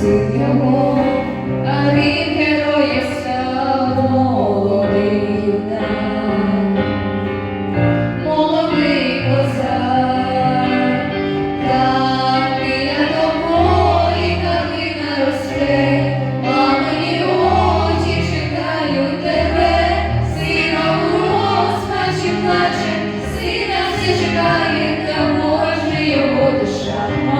Сіємо, а він героє став молодий нам, так біля тобою калина росте, мамині очі чекають тебе, сина у розпачі плаче, сина всі чекає, та може його душа.